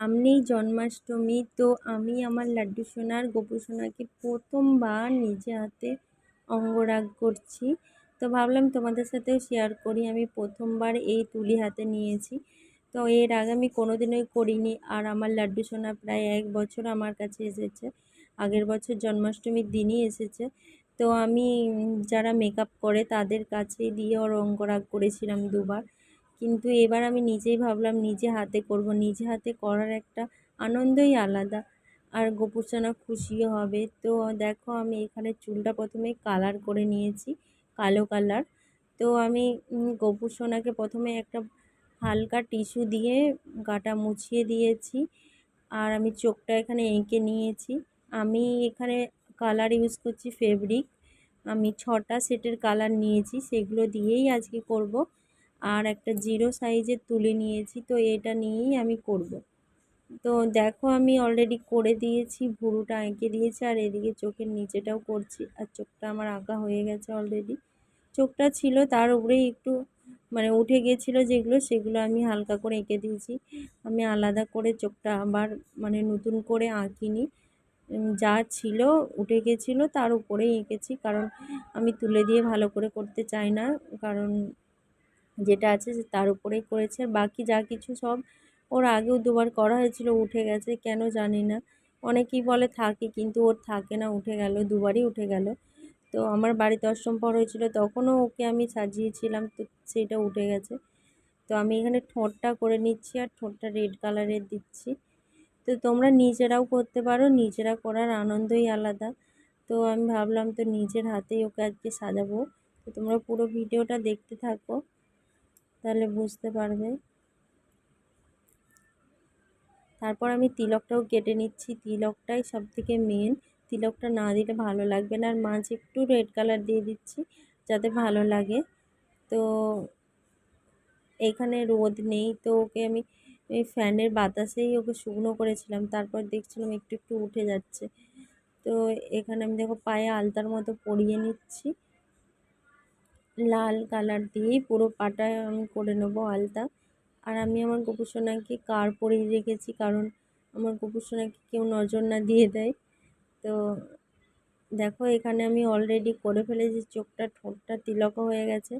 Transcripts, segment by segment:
সামনেই জন্মাষ্টমী। তো আমি আমার লাড্ডু সোনার গোপু সোনাকে প্রথমবার নিজে হাতে অঙ্গরাগ করছি। তো ভাবলাম তোমাদের সাথেও শেয়ার করি। আমি প্রথমবার এই তুলি হাতে নিয়েছি। তো এর আগে আমি কোনোদিনই করিনি। আর আমার লাড্ডু সোনা প্রায় এক বছর আমার কাছে এসেছে। আগের বছর জন্মাষ্টমীর দিনই এসেছে। তো আমি যারা মেকআপ করে তাদের কাছে দিয়ে ওর অঙ্গরাগ করেছিলাম দুবার। কিন্তু এবার আমি নিজেই ভাবলাম নিজে হাতে করব। নিজে হাতে করার একটা আনন্দই আলাদা। আর গোপুসোনা খুশিও হবে। তো দেখো আমি এখানে চুলটা প্রথমে কালার করে নিয়েছি, কালো কালার তো আমি গোপুসোনাকে প্রথমে একটা হালকা টিস্যু দিয়ে গাটা মুছিয়ে দিয়েছি। আর আমি চোখটা এখানে এঁকে নিয়েছি। আমি এখানে কালার ইউজ করছি ফেব্রিক আমি ছটা সেটের কালার নিয়েছি। সেগুলো দিয়েই আজকে করব। আর একটা জিরো সাইজের তুলে নিয়েছি, তো এটা নিয়েই আমি করব। তো দেখো আমি অলরেডি করে দিয়েছি, ভুরুটা এঁকে দিয়েছি, আর এদিকে চোখের নিচেটাও করছি, আর চোখটা আমার আঁকা হয়ে গেছে অলরেডি চোখটা ছিল তার উপরেই একটু মানে উঠে গেছিল যেগুলো, সেগুলো আমি হালকা করে এঁকে দিয়েছি। আমি আলাদা করে চোখটা আবার মানে নতুন করে আঁকিনি। যা ছিল উঠে গেছিল, তার উপরেই এঁকেছি, কারণ আমি তুলে দিয়ে ভালো করে করতে চাই না, কারণ যেটা আছে তার উপরেই করেছে। বাকি যা কিছু সব ওর আগেও দুবার করা হয়েছিল, উঠে গেছে, কেন জানি না। অনেকেই বলে থাকে, কিন্তু ওর থাকে না, উঠে গেল, দুবারই উঠে গেল। তো আমার বাড়িতে অষ্টম পর হয়েছিল, তখনও ওকে আমি সাজিয়েছিলাম, তো সেটা উঠে গেছে। তো আমি এখানে ঠোঁটটা করে নিচ্ছি আর ঠোঁটটা রেড কালারের দিচ্ছি। তো তোমরা নিজেরাও করতে পারো, নিজেরা করার আনন্দই আলাদা। তো আমি ভাবলাম তো নিজের হাতেই ওকে আজকে সাজাবো। তো তোমরা পুরো ভিডিওটা দেখতে থাকো। তাহলে বুঝতে পারবে। তারপর আমি তিলকটাও কেটে নিচ্ছি। তিলকটাই সব থেকে মেন তিলকটা না দিলে ভালো লাগবে না। আর মাঝে একটু রেড কালার দিয়ে দিচ্ছি যাতে ভালো লাগে। তো এখানে রোদ নেই। তো ওকে আমি এই ফ্যানের বাতাসেই ওকে শুকনো করেছিলাম। তারপর দেখছিলাম একটু একটু উঠে যাচ্ছে। তো এখানে আমি দেখো পায়ে আলতার মতো পরিয়ে নিচ্ছি। লাল কালার দিয়েই পুরো পাটায় আমি করে নেব আলতা। আর আমি আমার গোপুসোনাকে কার পরিয়ে রেখেছি? কারণ আমার গোপুসোনাকে কেউ নজর না দিয়ে দেয়। তো দেখো, এখানে আমি অলরেডি করে ফেলেছি, চোখটা, ঠোঁটটা তিলকও হয়ে গেছে।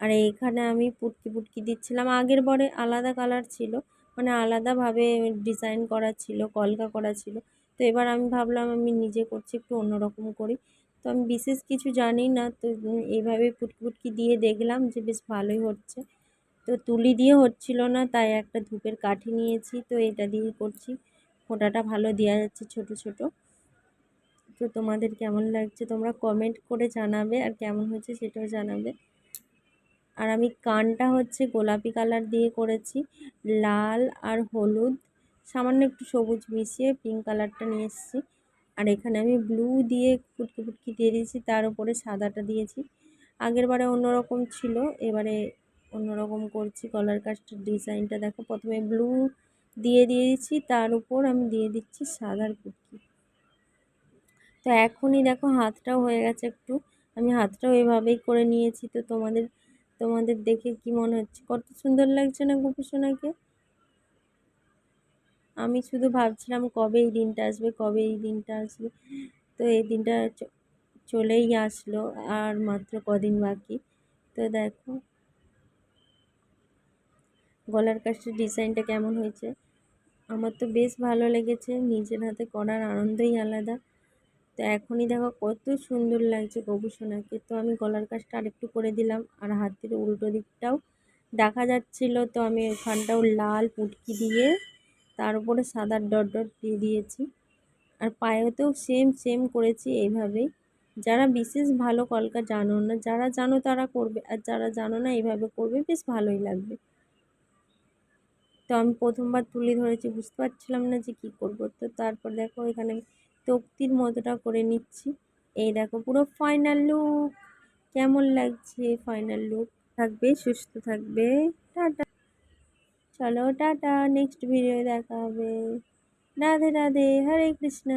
আর এখানে আমি পুটকি পুটকি দিচ্ছিলাম। আগের বরে আলাদা কালার ছিল মানে আলাদাভাবে ডিজাইন করা ছিল, কলকা করা ছিল। তো এবার আমি ভাবলাম, আমি নিজে করছি, একটু অন্যরকম করি। তো আমি বিশেষ কিছু জানি না। তো এইভাবে পুটকি দিয়ে দেখলাম যে বেশ ভালোই হচ্ছে। তো তুলি দিয়ে হচ্ছিল না, তাই একটা ধূপের কাঠি নিয়েছি। তো এটা দিয়ে করছি। ফোঁটাটা ভালো দেওয়া যাচ্ছে ছোট ছোট। তো তোমাদের কেমন লাগছে তোমরা কমেন্ট করে জানাবে। আর কেমন হচ্ছে সেটাও জানাবে। আর আমি কানটা হচ্ছে গোলাপি কালার দিয়ে করেছি। লাল আর হলুদ। সামান্য একটু সবুজ মিশিয়ে পিঙ্ক কালারটা নিয়ে এসেছি। আর এখানে আমি ব্লু দিয়ে ফুটকি ফুটকি দিয়ে দিয়েছি, তার উপরে সাদাটা দিয়েছি। আগের বারে অন্যরকম ছিল, এবারে অন্যরকম করছি কলার কাজটার ডিজাইনটা দেখো, প্রথমে ব্লু দিয়ে দিয়েছি, তার উপর আমি দিয়ে দিচ্ছি সাদার ফুটকি তো এখনই দেখো হাতটাও হয়ে গেছে একটু। আমি হাতটাও এভাবেই করে নিয়েছি, তো তোমাদের তোমাদের দেখে কি মনে হচ্ছে? কত সুন্দর লাগছে না গোপুসোনাকে? আমি শুধু ভাবছিলাম কবে এই দিনটা আসবে, কবে এই দিনটা আসবে। তো এই দিনটা চলেই আসলো আর মাত্র কদিন বাকি। তো দেখো, গলার কাজটা ডিজাইনটা কেমন হয়েছে? আমার তো বেশ ভালো লেগেছে, নিজের হাতে করার আনন্দই আলাদা। তো এখনই দেখো কত সুন্দর লাগছে গবেষণাকে তো আমি গলার কাজটা আরেকটু করে দিলাম আর হাতের উল্টো দিকটাও দেখা যাচ্ছিল। তো আমি ওখানটাও লাল পুটকি দিয়ে তার উপরে সাদা ডট ডট দিয়ে দিয়েছি। আর পায়েতেও সেম সেম করেছি এইভাবেই। যারা বিশেষ ভালো কলকা জানো না, যারা জানো তারা করবে, আর যারা জানো না এইভাবে করবে, বেশ ভালোই লাগবে। তো আমি প্রথমবার তুলে ধরেছি, বুঝতে পারছিলাম না যে কী করব। তো তারপর দেখো এখানে তক্তির মতোটা করে নিচ্ছি। এই দেখো পুরো ফাইনাল লুক কেমন লাগছে ফাইনাল লুক থাকবে, সুস্থ থাকবে। টাটা। চলো টাটা নেক্সট ভিডিও দেখা হবে। রাধে রাধে হরে কৃষ্ণ।